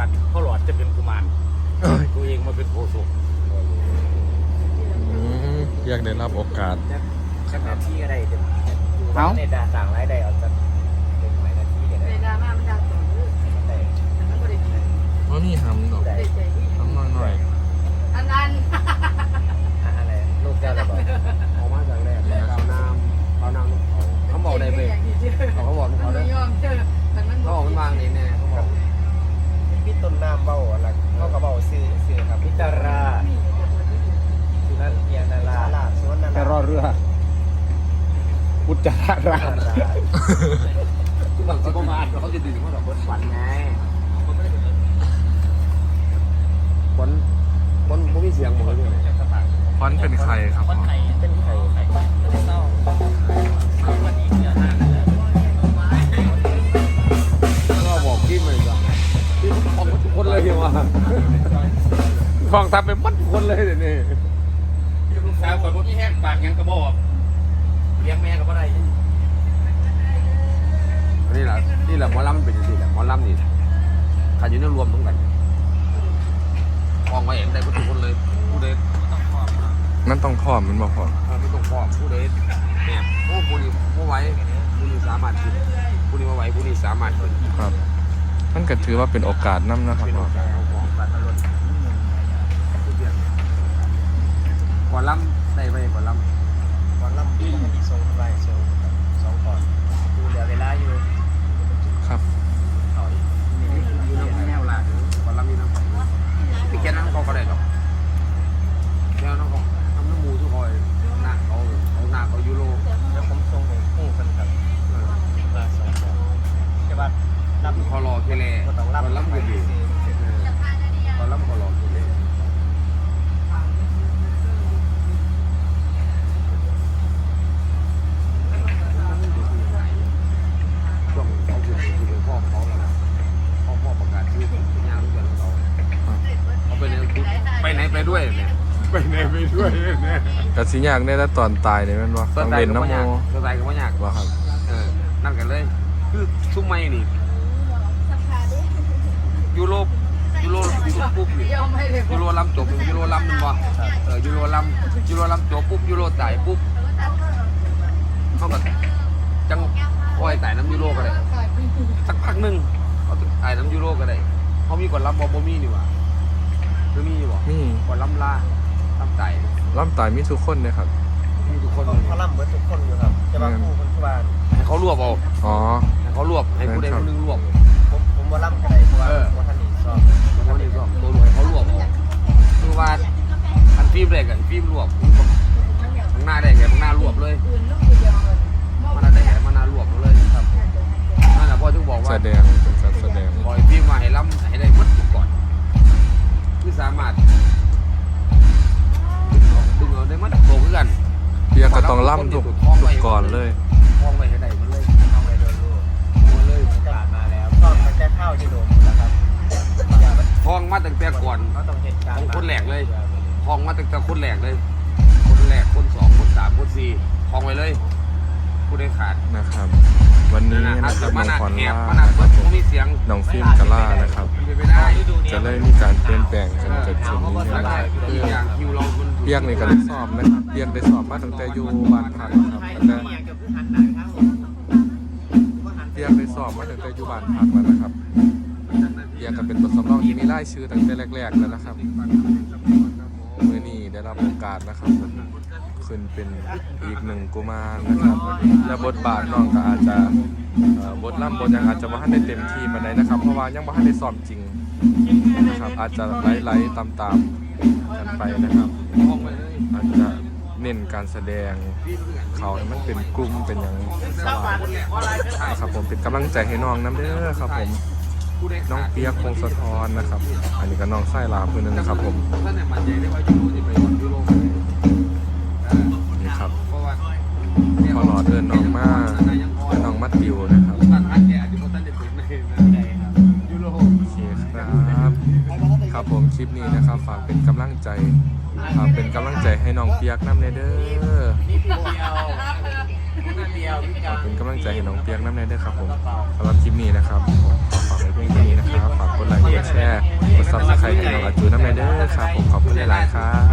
สัตว์พ่อหลอดจะเป็นกุมารตัวเองมาเป็นโคศกอืมอยากได้รับโอกาสขนาดที่อะไรเดี๋ยวเขาในดาสั่งรายได้เอาจะเป็นหมายหน้าที่อะไรเวลามามันดังตัวนี้ได้แต่มันบ่ได้กินว่ามีหำดอก ได้ใจที่ หำน้อย อันนั้น อะไรลูกเจ้าระบอก ออกมาจากแรกเอาน้ำเอาน้ำเขาเขาบอกได้ไปเขาเขาบอก มัน เขา ไม่ ได้ ยอมเจอมันมัน เขาบอกมันวางนี่แน่เขาบอก พี่ต้นน้ำเบ้าอะไรเขาก็เบ้าซื้อซื้อครับพิจาราสุนันเทียนาราลาสวนนา แต่ รารอเรืออุจจาระคือบางทีก็มาเขาจะดื่มเขาแบบบนฝันไงฝนฝนไม่มีเสียงหมดเลยๆฟอนต์เป็นใครครับคนไข่เป็นไข่ไข่เศร้าวันนี้เนื้อห้างเลยก็บอกพี่เหมือนกันพี่ออกมาทุกคนเลยว่าฟองทำเป็นมัดทุกคนเลยเดี๋ยวนี้ลู กสาวคนพวกนี้แห้งปากยังกระบอกเลี้ยงแม่ก็บ่ได้นี่แหละนี่แหละหมอลำมันเป็นอย่างนี้แหละหมอลำนี่ขันอยู่ในรวมตรงกันฟองมาเองได้ทุกคนเลยผู้ใดมันต้องพร้อมมันบ่พร้อมเออไม่ต้องฟองผู้ใดแบบโอ้ผู้นี้ผู้ไหวผู้นี้สามารถขึ้นผู้นี้มาไหวผู้นี้สามารถขึ้นครับมันก็ถือว่าเป็นโอกาสนํนะครับเป็นพ่โออกาสของของการมาลดก่ อลำได้ไปก่อลำ วันลำปีที่ทรงไปทรงสองก่อนดูเหลือเวลาอยู่ ครับ ต่อย นี่อยู่น้ำแนวลาดก่อนลำมีน้ำพี่แค่นั้นเขาก็ได้หรอกแล้วน้องเขาทำน้ำมูทุกคอยหน้าเขาเขาหน้าเขายูโร แล้วผมทรงของคู่กันครับมาสองก่อนใช่ป่ะลำ เขารอเคเล่ ก็ต้อง ก่อน ลำ ลำก็ดีก่อนลำเขารอเคเล่ช่วงเขาคือคือพ่อเขาแล้วนะพ่อพ่อประกาศชื่อเป็นยางทุกอย่างเขาเขาไปไหนไปไหนไปด้วยเนี่ย ไปไหนไปด้วยเนี่ยก็สิยากได้แต่ตอนตายนี่แม่นบ่ต้องเล่นน้ำโมสไตล์ก็ไม่ยากบ่ครับเออนั่นกันเลย คือซุ้มไม้นี่ยูโรยูโรยูโรปุ๊บนี่ยอมให้เลยยูโรลำจบยูโรลำมันวะเออยูโรลำยูโรลำจบปุ๊บยูโรตายปุ๊บเขาก็จังคอยตายน้ำยูโรก็ได้สักพักหนึ่งเขาถึงตายน้ำยูโรก็ได้เขามีก่อนลำบอบมีนี่หวะหรือมีอยู่บ่ นี่ก่อนลำลา ลำตายล่ำตายมีทุกคนเลยครับ มีทุกคนเขาลำเบิดทุกคนอยู่ครับจะมาคู่คนทุกวันให้เขารวบเอาอ๋อ ให้เขารวบให้ผู้ใดผู้หนึงรวบผมผมว่าลำก็ได้เพราะว่าว่าท่านนี่ชอบเขาเนี่ยก็ตัวรวยเขารวบเอาคือว่าอันฟิล์มแรกกันฟิล์มรวบข้างหน้าได้ไงข้างหน้ารวบเลยปืนลูกเดียวมันได้ไงมันหน้ารวบเลยครับนั่นแหละพ่อถึงบอกว่าแสดงเป็นการแสดงปล่อยฟิล์มมาให้ล้ำให้ได้หมัดทุกก่อนคือสามารถดึงเอา ได้หมัดโตขึ้นกันเพียก็ต้องล่ำทุกทุกก่อนเลยคล้องไว้ให้ได้มันเลยเอาไปโดนลูกมันเลยผ่านมาแล้วก็มันแค่ข้าวที่โดมนะครับคล้องมาตั้งแต่ก่อนเขาต้องเหตุการณ์คล้องมาตั้งแต่คนแรกเลย คนแรกคนสองคนสามคนสี่คล้องไว้เลยผู้ได้ขาดนะครับ วันนี้นะนะครับมาน้องนาขวัญแหบล่ามานานะคเปิรัดบผมมีเสียงน้องฟิล์มกะล่านะครับเป็นไปได้จะเลยมีการเปลี่ยนแปลงกันเกิดขึ้นนี้นะคได้รับ อียงคิวเรามันเปียกนี่ก็ได้สอบนะครับเปียกได้สอบมาตั้งแต่อยู่บ้านพักนะครับตั้งแต่เปียกได้สอบมาตั้งแต่อยู่บ้านพักแล้วนะครับเปียกก็เป็นบทสำรองที่มีรายชื่อตั้งแต่แรกๆแล้วนะครับเมื่อนี้ได้รับโอกาสนะครับขึ้นเป็นอีกหนึ่งกุมารนะครับ และบทบาทน้องก็อาจจะบทล่ำบทยังอาจจะว่าให้ได้เต็มที่มาได้นะครับ เพราะว่ายังว่าให้ได้สอบจริงนะครับอาจจะไล่ๆตามๆ กันไปนะครับอาจจะเน้นการแสดงเขาให้มันเป็นกลุ่มเป็นอย่างสบายนะครับผมเป็นกำลังใจให้น้องน้ำเด้อครับผมน้องเปียกพงศธรนะครับ อันนี้ก็น้องไส้ลาพื่อนนึงนะครับผมท่านเนี่ยมันใจได้ว่ายูโรจะไปบอลยูโรนี่ครับเพราะว่าพอรอเดินน้องมาน้องมาติวนะ ลิปนี้นะครับ ฝากเป็นกำลังใจฝากเป็นกำลังใจให้น้องเปียกน้ำเนเด้อเดียวพี่เดียวพี่กาฝากเป็นกำลังใจให้น้องเปียกน้ำเนเด้อครับผมสำหรับคลิปนี้นะครับผมขอฝากไว้เพียงแค่นี้นะครับ ฝากกดไลค์กดแชร์กดซับสไครต์ให้น้องอาจูน้ำเนเด้อครับผมขอบคุณหลายๆครับ